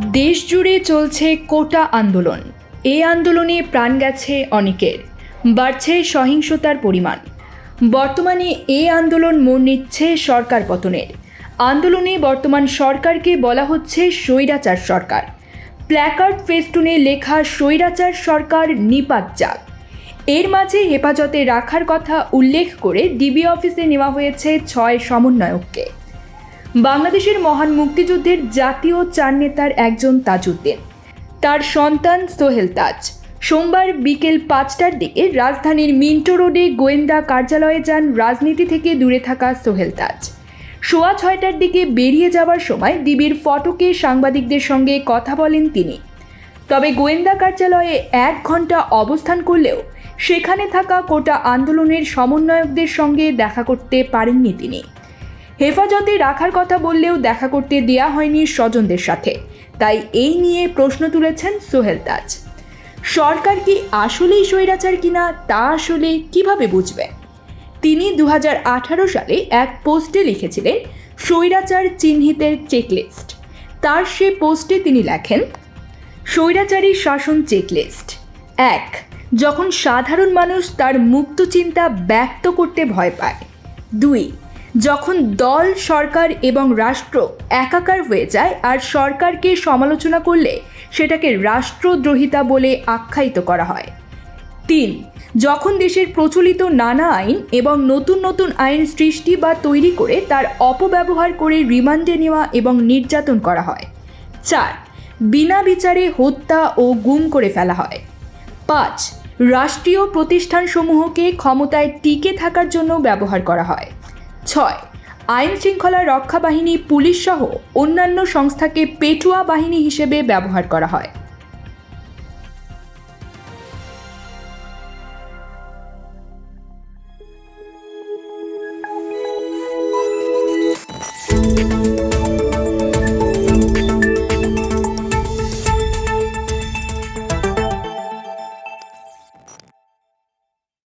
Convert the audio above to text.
দেশ জুড়ে চলছে কোটা আন্দোলন। এই আন্দোলনে প্রাণ গেছে অনেকের। বাড়ছে সহিংসতার পরিমাণ। বর্তমানে এই আন্দোলন মোড় নিচ্ছে সরকার পতনের। আন্দোলনে বর্তমান সরকারকে বলা হচ্ছে স্বৈরাচার সরকার। প্ল্যাকার্ড ফেস্টুনে লেখা স্বৈরাচার সরকার নিপাত যাক এর মাঝে হেফাজতে রাখার কথা উল্লেখ করে ডিবি অফিসে নেওয়া হয়েছে ছয় সমন্বয়ককে। বাংলাদেশের মহান মুক্তিযুদ্ধের জাতীয় চার নেতার একজন তাজউদ্দিন। তার সন্তান সোহেল তাজ। সোমবার বিকেল পাঁচটার দিকে রাজধানীর মিন্টো রোডে গোয়েন্দা কার্যালয়ে যান রাজনীতি থেকে দূরে থাকা সোহেল তাজ। সোয়া ছয়টার দিকে বেরিয়ে যাওয়ার সময় ডিবির ফটকে সাংবাদিকদের সঙ্গে কথা বলেন তিনি। তবে গোয়েন্দা কার্যালয়ে এক ঘণ্টা অবস্থান করলেও সেখানে থাকা কোটা আন্দোলনের সমন্বয়কদের সঙ্গে দেখা করতে পারেননি তিনি। হেফাজতে রাখার কথা বললেও দেখা করতে দেয়া হয়নি স্বজনদের সাথে। তাই এই নিয়ে প্রশ্ন তুলেছেন সোহেল তাজ। সরকার কি আসলেই স্বৈরাচার কিনা তা আসলে কীভাবে বুঝবে? তিনি দু হাজার আঠারো সালে এক পোস্টে লিখেছিলেন, স্বৈরাচার চিহ্নিতের চেকলিস্ট। তার সে পোস্টে তিনি লেখেন, স্বৈরাচারী শাসন চেকলিস্ট। এক, যখন সাধারণ মানুষ তার মুক্ত চিন্তা ব্যক্ত করতে ভয় পায়। দুই যখন দল, সরকার এবং রাষ্ট্র একাকার হয়ে যায় আর সরকারকে সমালোচনা করলে সেটাকে রাষ্ট্রদ্রোহিতা বলে আখ্যায়িত করা হয়। তিন, যখন দেশের প্রচলিত নানা আইন এবং নতুন নতুন আইন সৃষ্টি বা তৈরি করে তার অপব্যবহার করে রিমান্ডে নেওয়া এবং নির্যাতন করা হয়। চার, বিনা বিচারে হত্যা ও গুম করে ফেলা হয়। পাঁচ, রাষ্ট্রীয় প্রতিষ্ঠানসমূহকে ক্ষমতায় টিকে থাকার জন্য ব্যবহার করা হয়। ছয়। আইন শৃঙ্খলা রক্ষা বাহিনী, পুলিশ সহ অন্যান্য সংস্থাকে পেটুয়া বাহিনী হিসেবে ব্যবহার করা হয়।